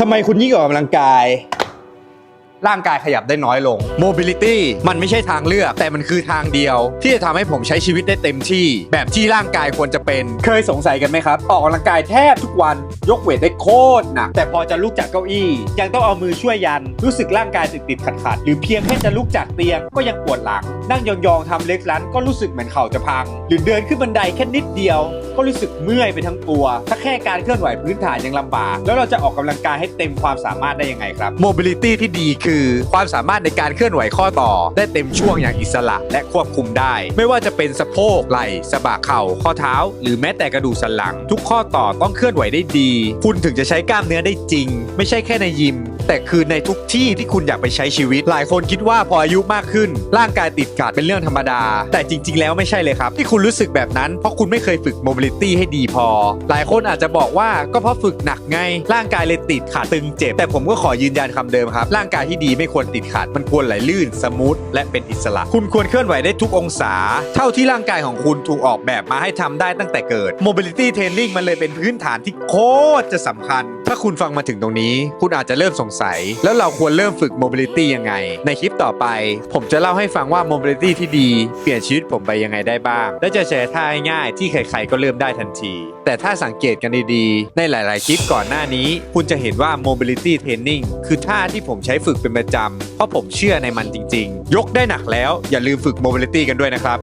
ทำไมคุณยิ่งออกกำลังกาย ร่างกายขยับได้น้อยลง mobility มันไม่ใช่ทางเลือก แต่มันคือทางเดียว ที่จะทำให้ผมใช้ชีวิตได้เต็มที่ แบบที่ร่างกายควรจะเป็น เคยสงสัยกันไหมครับ ออกกำลังกายแทบทุกวันยกเวทได้โคตรหนักแต่พอจะลุกจากเก้าอี้ ยังต้องเอามือช่วยยัน รู้สึกร่างกายติดติดขัดขัดๆหรือเพียงแค่จะลุกจากเตียงก็ยังปวดหลัง นั่งยองๆทำเล็กลันก็รู้สึกเหมือนเข่าจะพัง หรือเดินขึ้นบันไดแค่นิดเดียว ก็รู้สึกเมื่อยไปทั้งตัว ถ้าแค่การเคลื่อนไหวพื้นฐานยังลำบาก แล้วเราจะออกกำลังกายให้เต็มความสามารถได้ยังไงครับ mobility ที่ดีคือความสามารถในการเคลื่อนไหวข้อต่อ ได้เต็มช่วงอย่างอิสระและควบคุมได้ ไม่ว่าจะเป็นสะโพกไหล่สะบะเข่าข้อเท้า หรือแม้แต่กระดูกสันหลัง ทุกข้อต่อต้องเคลื่อนไหวได้ดี คุณถึงจะใช้กล้ามเนื้อได้จริง ไม่ใช่แค่ในยิม แต่คือในทุกที่ที่คุณอยากไปใช้ชีวิต หลายคนคิดว่าพออายุมากขึ้น ร่างกายติดขัดเป็นเรื่องธรรมดา แต่จริง ๆ แล้วไม่ใช่เลยครับ ที่คุณรู้สึกแบบนั้นเพราะคุณไม่เคยฝึก mobility ให้ดีพอ หลายคนอาจจะบอกว่าก็เพราะฝึกหนักไง ร่างกายเลยติดขัดตึงเจ็บ แต่ผมก็ขอยืนยันคำเดิมครับ ร่างกายที่ดีไม่ควรติดขัดมันควรไหลลื่น สมูทและเป็นอิสระ คุณควรเคลื่อนไหวได้ทุกองศา เท่าที่ร่างกายของคุณถูกออกแบบมาให้ทำได้ตั้งแต่เกิด mobility training มันเลยเป็นพื้นฐานที่โคตรจะสำคัญ ถ้าคุณฟังมาถึงตรงนี้ คุณอาจจะเริ่มสงสัยแล้วเราควรเริ่มฝึก mobility ยังไง ในคลิปต่อไป ผมจะเล่าให้ฟังว่า mobility ที่ดี เปลี่ยนชีวิตผมไปยังไงได้บ้าง และจะแชร์ท่าง่ายๆที่ใครๆก็เริ่มได้ทันที แต่ถ้าสังเกตกันดีๆ ในหลายๆคลิปก่อนหน้านี้ คุณจะเห็นว่า mobility training คือท่าที่ผมใช้ฝึกเป็นประจำเพราะผมเชื่อในมันจริง ๆ ยกได้หนักแล้วอย่าลืมฝึก mobility กันด้วยนะครับ